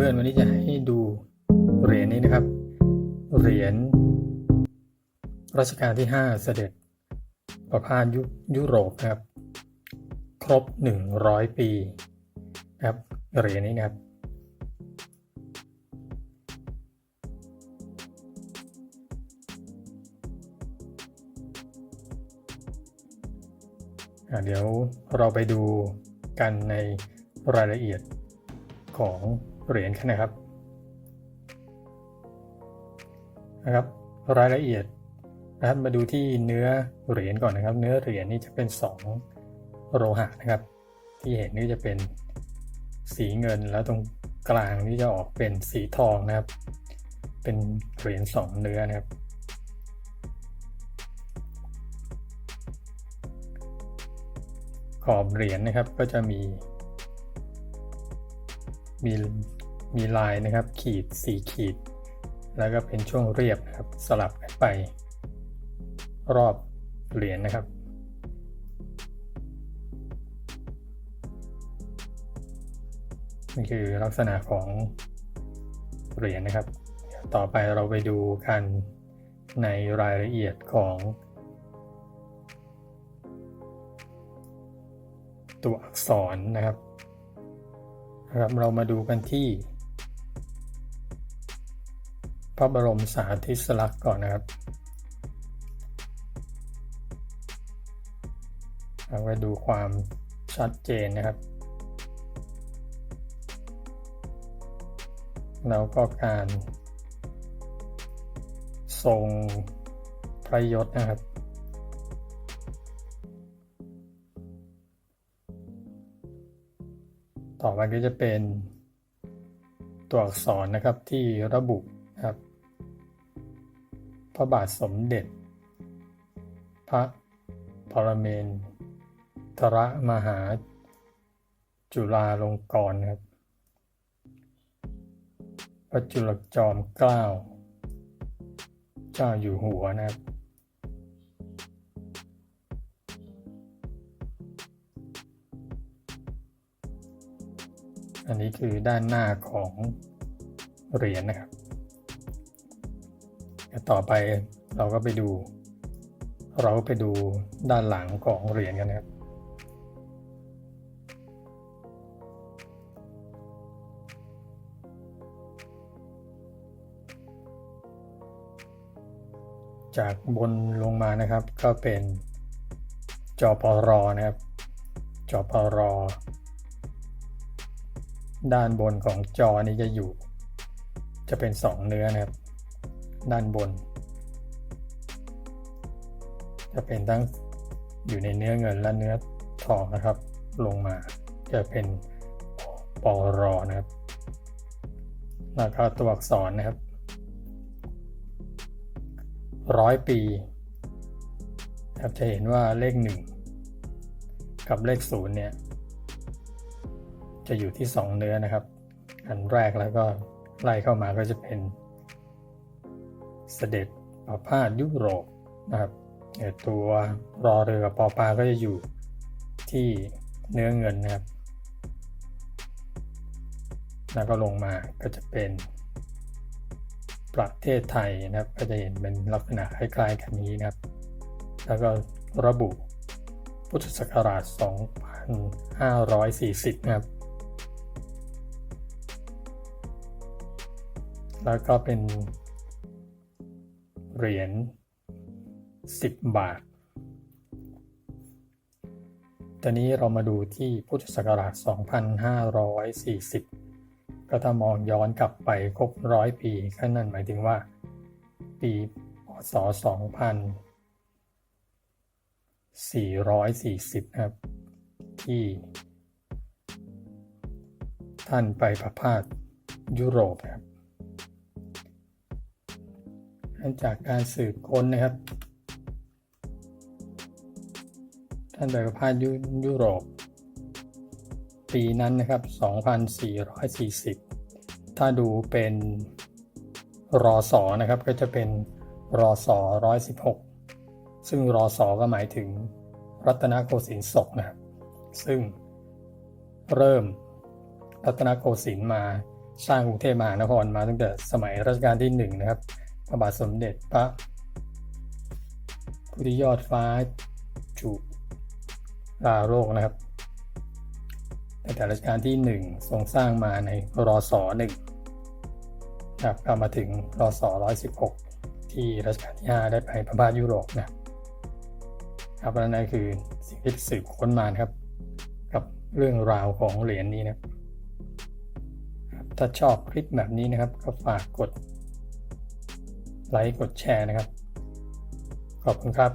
เพื่อนๆวันนี้จะให้ดูเหรียญนี้นะครับ เหรียญรัชกาลที่ 5 เสด็จ ประพาสยุยุโรปนะครับ ครบ 100 ปีนะครับเหรียญนี้นะครับ เดี๋ยวเราไปดูกันในรายละเอียดของ เหรียญกันนะครับนะครับ รายละเอียดนะครับมาดูที่เนื้อเหรียญก่อนนะครับ เนื้อเหรียญนี่จะเป็น 2 โลหะนะครับ ที่เห็นนี่จะเป็นสีเงินแล้วตรงกลางนี่จะออกเป็นสีทองนะครับ เป็นเหรียญสองเนื้อนะครับขอบเหรียญนะครับก็จะมี มี มีลายนะครับขีดสีขีด แล้วก็เป็นช่วงเรียบนะครับสลับกันไป รอบเหรียญนะครับ นี่คือลักษณะของเหรียญนะครับ ต่อไปเราไปดูกันในรายละเอียดของตัวอักษรนะครับครับ เรามาดูกันที่ ระบรมสารีสลักษณ์ก่อนนะครับเราไปดูความชัดเจนนะครับ แล้วก็การทรงพระยศนะครับ ต่อไปก็จะเป็นตัวอักษรนะครับที่ระบุ รับพระบาทสมเด็จ พระปรเมนทรมหาจุฬาลงกรณ์นะครับ พระจุลจอมเกล้า เจ้าอยู่หัวนะครับ อันนี้คือด้านหน้าของเหรียญนะครับ ต่อไปเราก็ไปดู เราก็ไปดูด้านหลังของเหรียญกันนะครับจากบนลงมานะครับก็เป็นจอปรนะครับจอปรด้านบนของจอนี้จะอยู่ จะเป็นสองเนื้อนะครับ ด้านบน จะเป็นทั้งอยู่ในเนื้อเงินและเนื้อทองนะครับ ลงมาจะเป็นปอรอนะครับ แล้วก็ตัวอักษรนะครับร้อยปีครับจะเห็นว่าเลขหนึ่งกับเลขศูนย์เนี่ยจะอยู่ที่ 2 เนื้อนะครับ อันแรกแล้วก็ไล่เข้ามาก็จะเป็น เสด็จประพาสยุโรปนะครับตัวรอเรือปอปลาก็จะอยู่ที่เนื้อเงินนะครับ แล้วก็ลงมาก็จะเป็นประเทศไทยนะครับ ก็จะเห็นเป็นลักษณะคล้ายๆกันนี้นะครับ แล้วก็ระบุพุทธศักราช 2540 นะครับ แล้วก็เป็น เหรียญ10 บาท ตอนนี้เรามาดูที่พุทธศักราช 2540 ก็ถ้ามองย้อนกลับไปครบร้อยปีก็นั่นหมายถึงว่า ปีพศ 2440 ครับ ที่ท่านไปประพาสยุโรปครับ จากการสืบค้นนะครับ ท่านไปประพาสยุยโรป ปีนั้นนะครับ 2440 ถ้าดูเป็นรอสอนะครับ ก็จะเป็นรอสอ116 ซึ่งรอสอก็หมายถึงรัตนโกสินทร์ศกนะครับ ซึ่งเริ่มรัตนโกสินทร์มาสร้างกรุงเทพมหานครมาตั้งแต่สมัยรัชกาลที่หนึ่งนะครับ พระบาทสมเด็จพระพุทธยอดฟ้าจุฬาโลกนะครับตั้งแต่รัชกาลที่หนึ่งทรงสร้างมาในรศหนึ่งครับกลับมาถึงรศร้อยสิบหกที่รัชกาลที่ห้าได้ไปพระบาทยุโรปนะครับและนั่นคือสิ่งที่สืบค้นมานครับ กับเรื่องราวของเหรียญนี้นะครับถ้าชอบคลิปแบบนี้นะครับ ก็ฝากกด ไลค์กดแชร์นะครับ ขอบคุณครับ